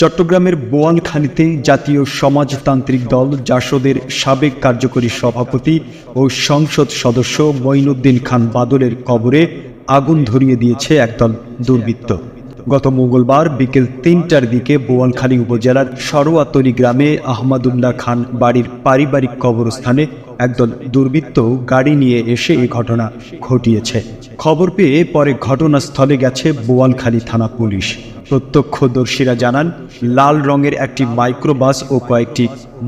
চট্টগ্রামের বোয়ালখালীতে জাতীয় সমাজতান্ত্রিক দল জাসদের সাবেক কার্যকরী সভাপতি ও সংসদ সদস্য মঈনুদ্দিন খান বাদলের কবরে আগুন ধরিয়ে দিয়েছে একদল দুর্বৃত্ত। গত মঙ্গলবার বিকেল তিনটার দিকে বোয়ালখালী উপজেলার সরোয়াতলি গ্রামে আহমদুল্লাহ খান বাড়ির পারিবারিক কবরস্থানে একদল দুর্বৃত্ত গাড়ি নিয়ে এসে এই ঘটনা ঘটিয়েছে। খবর পেয়ে পরে ঘটনাস্থলে গেছে বোয়ালখালী থানা পুলিশ। প্রত্যক্ষদর্শীরা জানান, লাল রঙের একটি মাইক্রোবাস ও কয়েকটি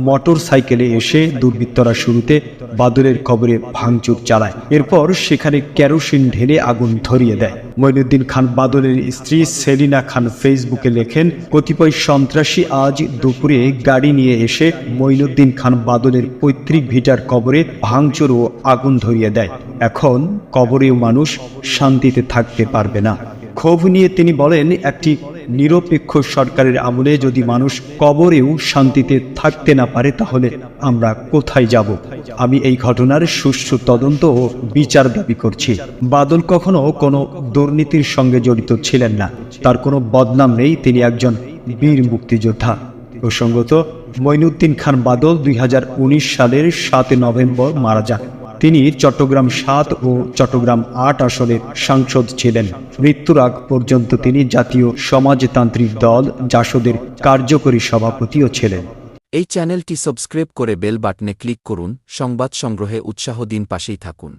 মোটর সাইকেলে এসে দুর্বৃত্তরা শুরুতে বাদলের কবরে ভাঙচুর চালায়। এরপর সেখানে কেরোসিন ঢেলে আগুন ধরিয়ে দেয়। মঈনুদ্দিন খান বাদলের স্ত্রী সেলিনা খান ফেসবুকে লেখেন, কতিপয় সন্ত্রাসী আজ দুপুরে গাড়ি নিয়ে এসে মঈনুদ্দিন খান বাদলের পৈতৃক ভিটার কবরে ভাঙচুর ও আগুন ধরিয়ে দেয়। এখন কবরেও মানুষ শান্তিতে থাকতে পারবে না। ক্ষোভ নিয়ে তিনি বলেন, একটি নিরপেক্ষ সরকারের আমলে যদি মানুষ কবরেও শান্তিতে থাকতে না পারে, তাহলে আমরা কোথায় যাব? আমি এই ঘটনার সুষ্ঠু তদন্ত ও বিচার দাবি করছি। বাদল কখনো কোনো দুর্নীতির সঙ্গে জড়িত ছিলেন না। তার কোনো বদনাম নেই। তিনি একজন বীর মুক্তিযোদ্ধা। প্রসঙ্গত মঈনুদ্দিন খান বাদল দুই হাজার উনিশ সালের সাত নভেম্বর মারা যান। তিনি চট্টগ্রাম সাত ও চট্টগ্রাম আট আসনের সাংসদ ছিলেন। মৃত্যুর আগ পর্যন্ত তিনি জাতীয় সমাজতান্ত্রিক দল জাসদের কার্যকরী সভাপতিও ছিলেন। এই চ্যানেলটি সাবস্ক্রাইব করে বেল বাটনে ক্লিক করুন। সংবাদ সংগ্রহে উৎসাহ দিন পাশেই থাকুন।